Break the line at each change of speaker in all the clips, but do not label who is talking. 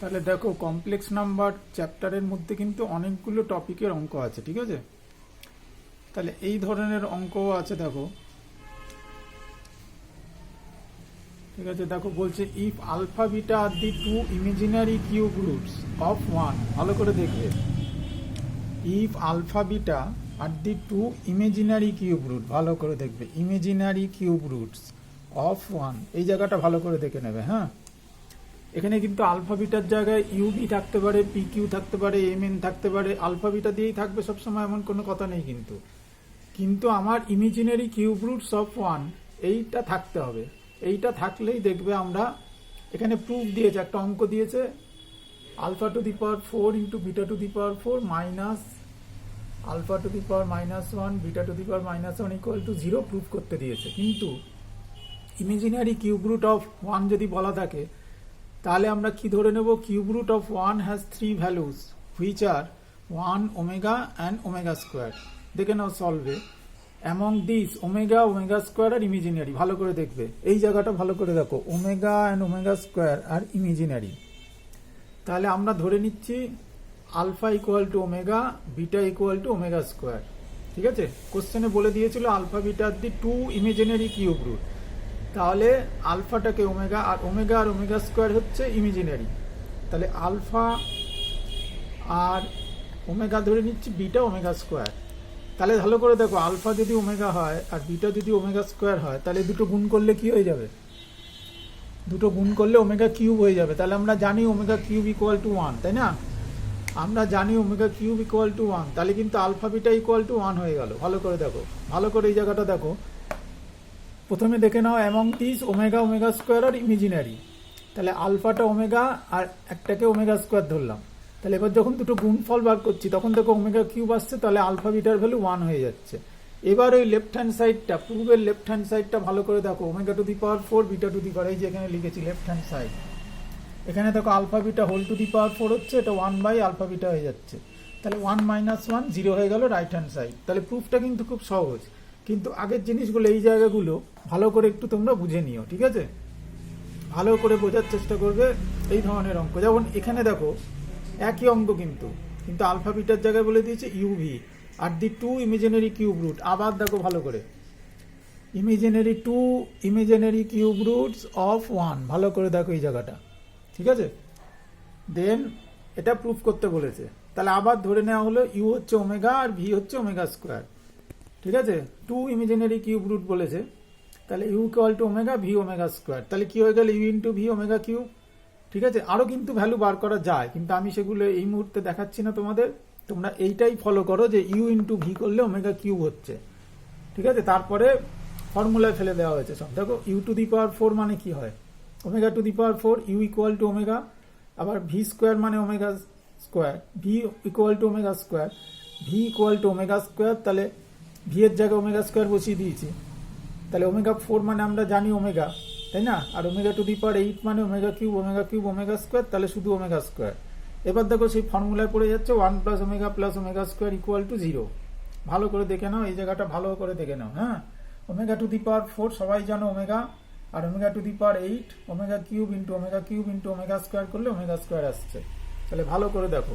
তাহলে দেখো complex number চ্যাপ্টারের মধ্যে কিন্তু অনেকগুলো টপিকের অঙ্ক আছে, ঠিক আছে? তাহলে এই ধরনের অঙ্কও আছে, দেখো। ঠিক আছে, দেখো, বলছে if alpha beta are the two imaginary cube roots of one ভালো করে দেখবে। If alpha beta are the two imaginary cube root ভালো করে দেখবে। Imaginary cube roots of one এই জায়গাটা ভালো করে দেখে নেবে হ্যাঁ? এখানে কিন্তু আলফা বিটার জায়গায় ইউবি থাকতে পারে পি কিউ থাকতে পারে এম এন থাকতে পারে, আলফা বিটা দিয়েই থাকবে সবসময় এমন কোনো কথা নেই কিন্তু। কিন্তু আমার imaginary cube roots of one এইটা থাকতে হবে। এইটা থাকলেই দেখবে আমরা এখানে প্রুফ দিয়েছে, একটা অঙ্ক দিয়েছে, alpha to the power four into beta to the power four minus alpha to the power minus one, beta to the power minus one equal to zero proof করতে দিয়েছে। কিন্তু imaginary cube root of one যদি বলা থাকে তাহলে আমরা কি ধরে নেব? Cube root of one has three values, which are one omega and omega square. দেখে নাও solve among this omega omega square R imaginary ভালো করে দেখবে। এই জায়গাটা ভালো করে দেখো, omega and omega square are imaginary তাহলে আমরা ধরে নিচ্ছি, alpha equal to omega, beta equal to omega square. ঠিক আছে? কোশ্চেনে বলে দিয়েছিল alpha beta the two imaginary cube root. তাহলে আলফাটাকে ওমেগা আর ওমেগা আর ওমেগা স্কোয়ার হচ্ছে ইমেজিনারি। তাহলে আলফা আর ওমেগা ধরে নিচ্ছি বিটা ওমেগা স্কোয়ার। তাহলে ভালো করে দেখো, আলফা যদি ওমেগা হয় আর বিটা যদি ওমেগা স্কোয়ার হয়, তাহলে দুটো গুণ করলে কি হয়ে যাবে? দুটো গুণ করলে ওমেগা কিউব হয়ে যাবে। তাহলে আমরা জানি omega cube equal to one তাই না? আমরা জানি omega cube equal to one তাহলে কিন্তু alpha beta equal to one হয়ে গেল। ভালো করে দেখো, ভালো করে এই জায়গাটা দেখো। প্রথমে দেখে নাও among this omega omega square are imaginary তাহলে আলফাটা ওমেগা আর একটাকে ওমেগা স্কোয়ার ধরলাম। তাহলে এবার যখন দুটো গুণফল বার করছি, তখন দেখো ওমেগা কিউব আসছে, তাহলে আলফা বিটার ভ্যালু ওয়ান হয়ে যাচ্ছে। এবার ওই লেফট হ্যান্ড সাইডটা পূর্বের লেফট হ্যান্ড সাইডটা ভালো করে দেখো omega to the power four beta to the power এই যে এখানে লিখেছি লেফট হ্যান্ড সাইড এখানে দেখো alpha beta whole to the power four হচ্ছে, এটা ওয়ান বাই আলফা বিটা হয়ে যাচ্ছে। তাহলে ওয়ান মাইনাস ওয়ান জিরো হয়ে গেল রাইট হ্যান্ড সাইড তাহলে প্রুফটা কিন্তু খুব সহজ। কিন্তু আগের জিনিসগুলো, এই জায়গাগুলো ভালো করে একটু তোমরা বুঝে নিও, ঠিক আছে? ভালো করে বোঝার চেষ্টা করবে এই ধরনের অঙ্ক। যেমন এখানে দেখো, একই অঙ্ক কিন্তু কিন্তু আলফা বিটার জায়গায় বলে দিয়েছে UV are the two imaginary cube root. আবার দেখো ভালো করে। Imaginary two imaginary cube roots of one. ভালো করে দেখো এই জায়গাটা, ঠিক আছে? দেন এটা প্রুফ করতে বলেছে। তাহলে আবার ধরে নেওয়া হলো ইউ হচ্ছে ওমেগা আর ভি হচ্ছে ওমেগা স্কোয়ার, ঠিক আছে? টু ইমেজিনারি কিউব রুট বলেছে। তাহলে U equal to omega V omega square তাহলে কি হয়ে গেল? U into V omega cube ঠিক আছে? আরও কিন্তু ভ্যালু বার করা যায়। কিন্তু আমি সেগুলো এই মুহূর্তে দেখাচ্ছি না তোমাদের। তোমরা এইটাই ফলো করো যে ইউ ইন্টু ভি করলে ওমেগা কিউব হচ্ছে। ঠিক আছে? তারপরে ফর্মুলায় ফেলে দেওয়া হয়েছে সব। দেখো U to the power four মানে কি হয়? Omega to the power four U equal to omega আবার ভি স্কোয়ার মানে omega square V equal to omega square V equal to omega square তাহলে ভি এর জায়গায় ওমেগা স্কোয়ার বসিয়ে দিয়েছি। তাহলে ওমেগা ফোর মানে আমরা জানি ওমেগা, তাই না? আর omega to the power eight মানে omega cube omega cube, omega square, তাহলে শুধু ওমেগা স্কোয়ার। এবার দেখো সেই ফর্মুলায় পড়ে যাচ্ছে one plus omega plus omega square equal to zero. ভালো করে দেখে নাও, এই জায়গাটা ভালো করে দেখে নাও হ্যাঁ? Omega to the power four, সবাই জানো omega, R omega to the power eight, omega cube into omega cube into omega square করলে ওমেগা স্কোয়ার আসছে। তাহলে ভালো করে দেখো।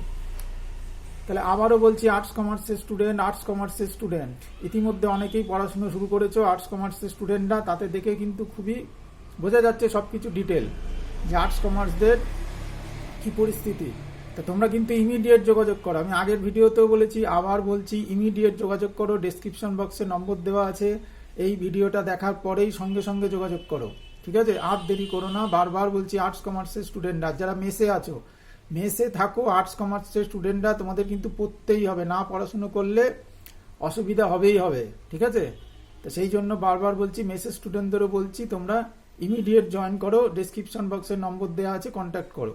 তাহলে আবারও বলছি আর্টস কমার্সের স্টুডেন্ট আর্টস কমার্সের স্টুডেন্ট ইতিমধ্যে অনেকেই পড়াশুনো শুরু করেছ আর্টস কমার্সের স্টুডেন্টরা তাতে দেখে কিন্তু খুবই বোঝা যাচ্ছে সব কিছু ডিটেল যে আর্টস কমার্সদের কি পরিস্থিতি। তা তোমরা কিন্তু ইমিডিয়েট যোগাযোগ করো। আমি আগের ভিডিওতেও বলেছি, আবার বলছি ইমিডিয়েট যোগাযোগ করো। ডেসক্রিপশন বক্সে নম্বর দেওয়া আছে। এই ভিডিওটা দেখার পরেই সঙ্গে সঙ্গে যোগাযোগ করো। ঠিক আছে? আর দেরি করো না। বারবার বলছি আর্টস কমার্সের স্টুডেন্টরা যারা মেসে আছো মেসে থাকো আর্টস কমার্সের স্টুডেন্টরা তোমাদের কিন্তু পড়তেই হবে। না পড়াশুনো করলে অসুবিধা হবেই হবে, ঠিক আছে? তো সেই জন্য বারবার বলছি মেসের স্টুডেন্টদেরও বলছি, তোমরা ইমিডিয়েট জয়েন করো ডিসক্রিপশন বক্সের নম্বর দেওয়া আছে কন্ট্যাক্ট করো।